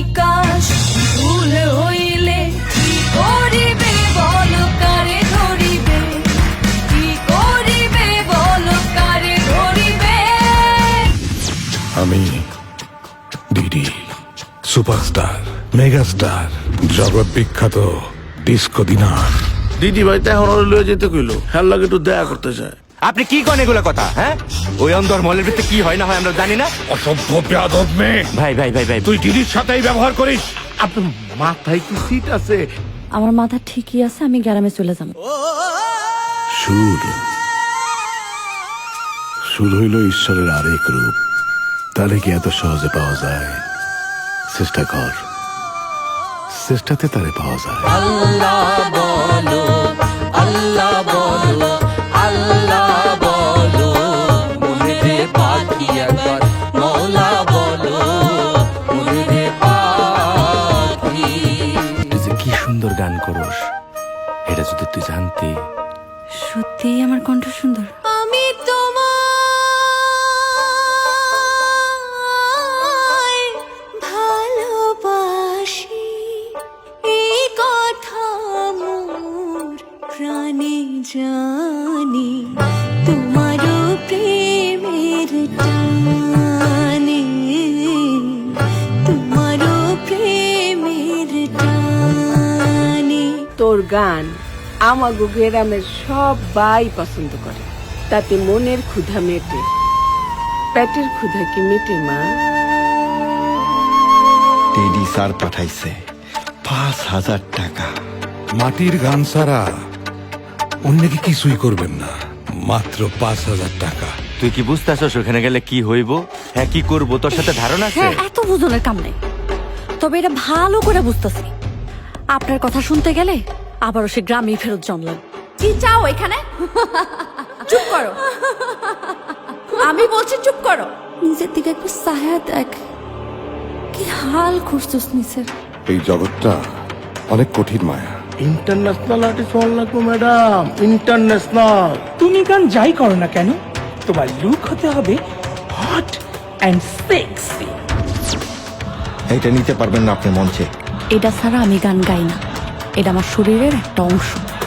বিকাশ ভুল হইলে আমি ডিডি সুপারস্টার মেগাস্টার জগৎ বিখ্যাত ডিস্কো দিনার। দিদি ভাই তো এখন লয়ে যেতে কইলো হ্যাঁ লাগে একটু দেখা করতে চায়। আপনি কি করেন এগুলো কথা হ্যাঁ? ওই অন্দর মলের ভিতরে কি হয় না হয় আমরা জানি না। অসভ্য বেয়াদব মেয়ে। ভাই ভাই ভাই ভাই। তুই ডিডির সাথেই ব্যবহার করিস। আপনার মাথায় কি সিট আছে। আমার মাথা ঠিকই আছে আমি গ্রামে চলে যাব। সুর সুর হইল ঈশ্বরের আরেক রূপ। তাহলে কি এত সহজে পাওয়া যায়? চেষ্টা কর। চেষ্টাতে তারে পাওয়া যায়। তুই তুই জানতি। সত্যিই আমার কণ্ঠ সুন্দর। আমি তোমায় ভালোবাসি এই কথা মোর প্রাণে জানি তোমারও প্রেমের টানে তোমারও প্রেমের টানে। তোর গান। আমাগো গ্রামের সবাই পছন্দ করে। তাতে মনের ক্ষুধা মেটে। পেটের ক্ষুধা কি মেটে মা? টেডি স্যার পাঠাইছে। পাঁচ হাজার টাকা। মাটির গান ছাড়া অন্য কি কিছুই করবেন না। মাত্র পাঁচ হাজার টাকা। তুই কি বুঝতে বুঝতেছস ওখানে গেলে কি হইব? হ্যাঁ কি করব? তোর সাথে ধারণা আছে? হ্যাঁ এত বুঝনের কাম নেই। তবে এটা ভালো করে বুঝতেছি। আপনার কথা শুনতে গেলে আবারও সে গ্রামে ফেরত জন্মলেন কি চাও এখানে? চুপ করো। আমি বলছি চুপ করো। নিজের দিকে একটু সায়া দেখ। কি হাল খুঁজছিস নিচের এই জগৎটা অনেক কঠিন মায়া। ইন্টারন্যাশনাল আর্টিস্ট হওয়ার লাগবে ম্যাডাম। ইন্টারন্যাশনাল। তুমি গান যাই করো না কেন? তোমার লুক হতে হবে হট অ্যান্ড সেক্সি এইটা নিতে পারবেন না আপনি মঞ্চে। এটা ছাড়া আমি গান গাই না। এটা আমার শরীরের একটা অংশ।